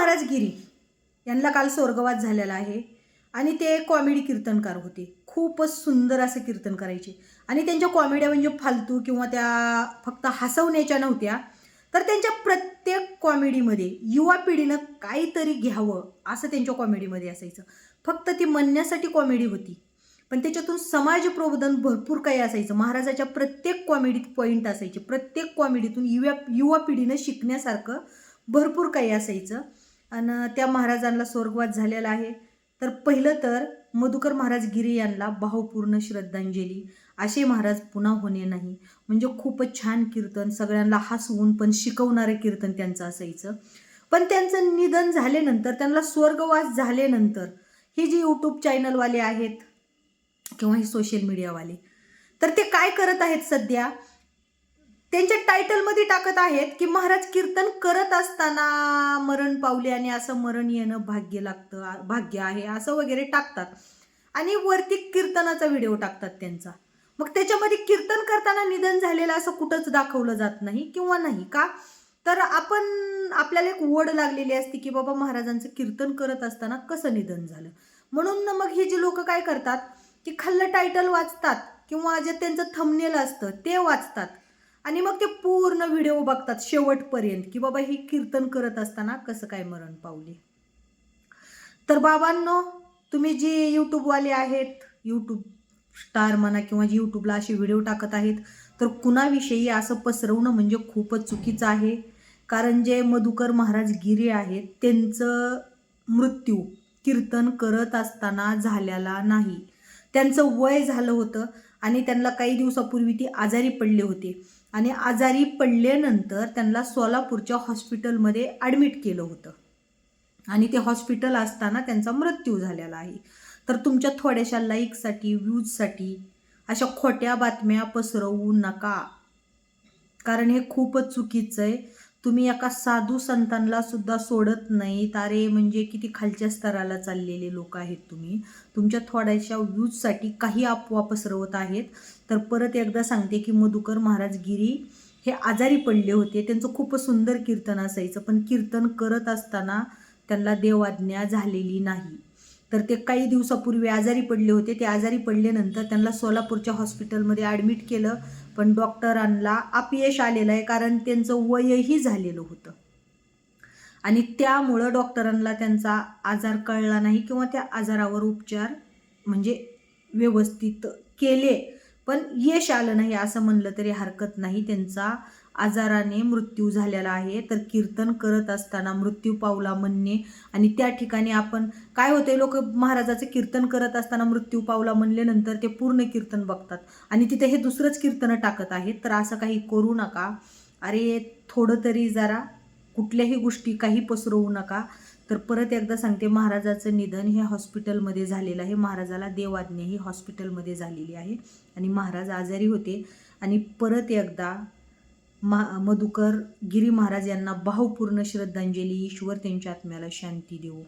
महाराज गिरी यांना काल स्वर्गवास झालेला आहे. आणि ते कॉमेडी कीर्तनकार होते. खूपच सुंदर असं कीर्तन करायचे. आणि त्यांच्या कॉमेड्या म्हणजे फालतू किंवा त्या फक्त हसवण्याच्या नव्हत्या. तर त्यांच्या प्रत्येक कॉमेडीमध्ये युवा पिढीनं काहीतरी घ्यावं असं त्यांच्या कॉमेडीमध्ये असायचं. फक्त ती म्हणण्यासाठी कॉमेडी होती. पण त्याच्यातून समाज प्रबोधन भरपूर काही असायचं. महाराजाच्या प्रत्येक कॉमेडीत पॉईंट असायचे. प्रत्येक कॉमेडीतून युवा युवा पिढीनं शिकण्यासारखं भरपूर काही असायचं. आणि त्या महाराजांना स्वर्गवास झालेला आहे. तर पहिलं तर मधुकर महाराज गिरी यांना भावपूर्ण श्रद्धांजली. असे महाराज पुन्हा होणे नाही. म्हणजे खूपच छान कीर्तन सगळ्यांना हसवून पण शिकवणारे कीर्तन त्यांचं असायचं. पण त्यांचं निधन झाल्यानंतर त्यांना स्वर्गवास झाल्यानंतर हे जे यूट्यूब चॅनलवाले आहेत किंवा हे सोशल मीडियावाले तर ते काय करत आहेत सध्या? त्यांच्या टायटलमध्ये टाकत आहेत की महाराज कीर्तन करत असताना मरण पावले आणि असं मरण येणं भाग्य लागतं भाग्य आहे असं वगैरे टाकतात. आणि वरती कीर्तनाचा व्हिडिओ टाकतात त्यांचा. मग त्याच्यामध्ये कीर्तन करताना निधन झालेलं असं कुठंच दाखवलं जात नाही किंवा नाही का? तर आपण आपल्याला एक ओढ लागलेली असते की बाबा महाराजांचं कीर्तन करत असताना कसं निधन झालं? म्हणून मग हे जे लोक काय करतात की खाल्लं टायटल वाचतात किंवा जे त्यांचं थंबनेल असतं ते वाचतात. आणि मग ते पूर्ण व्हिडिओ बघतात शेवटपर्यंत की बाबा ही कीर्तन करत असताना कसं काय मरण पावले? तर बाबांनो तुम्ही जे यूट्यूबवाले आहेत यूट्यूब स्टार म्हणा किंवा जे यूट्यूबला असे व्हिडिओ टाकत आहेत तर कुणाविषयी असं पसरवणं म्हणजे खूपच चुकीचं आहे. कारण जे मधुकर महाराज गिरे आहेत त्यांचं मृत्यू कीर्तन करत असताना झालेला नाही. त्यांचं वय झालं होतं आणि त्यांना काही दिवसापूर्वी ती आजारी पडले होते. आणि आजारी पडल्यानंतर त्यांना सोलापूरच्या हॉस्पिटलमध्ये ॲडमिट केलं होतं. आणि ते हॉस्पिटल असताना त्यांचा मृत्यू झालेला आहे. तर तुमच्या थोड्याशा लाईकसाठी व्ह्यूजसाठी अशा खोट्या बातम्या पसरवू नका. कारण हे खूपच चुकीचं आहे. तुम्ही एका साधू संतांना सुद्धा सोडत नाहीत. अरे म्हणजे किती खालच्या स्तराला चाललेले लोक आहेत तुम्ही. तुमच्या थोड्याशा व्यूजसाठी काही अफवा पसरवत आहेत. तर परत एकदा सांगते की मधुकर महाराज गिरी हे आजारी पडले होते. त्यांचं खूप सुंदर कीर्तन असायचं पण कीर्तन करत असताना त्यांना देवाज्ञा झालेली नाही. तर ते काही दिवसापूर्वी आजारी पडले होते. ते आजारी पडल्यानंतर त्यांना सोलापूरच्या हॉस्पिटलमध्ये ॲडमिट केलं. पण डॉक्टरांना अपयश आलेलं आहे कारण त्यांचं वयही झालेलं होतं. आणि त्यामुळं डॉक्टरांना त्यांचा आजार कळला नाही किंवा त्या आजारावर उपचार म्हणजे व्यवस्थित केले. पण यश आलं नाही असं म्हणलं तरी हरकत नाही. त्यांचा आजाराने मृत्यू झालेला आहे. तर कीर्तन करत असताना मृत्यू पावला म्हणणे आणि त्या ठिकाणी आपण काय होते लोक महाराजाचं कीर्तन करत असताना मृत्यू पावला म्हणल्यानंतर ते पूर्ण कीर्तन बघतात. आणि तिथे हे दुसरंच कीर्तनं टाकत आहेत. तर असं काही करू नका. अरे थोडं तरी जरा कुठल्याही गोष्टी काही पसरवू नका. तर परत एकदा सांगते महाराजाचं निधन हे हॉस्पिटलमध्ये झालेलं आहे. महाराजाला देवाज्ञा ही हॉस्पिटलमध्ये झालेली आहे. आणि महाराज आजारी होते. आणि परत एकदा महा मधुकर गिरी महाराज यांना भावपूर्ण श्रद्धांजली. ईश्वर त्यांच्या आत्म्याला शांती देऊ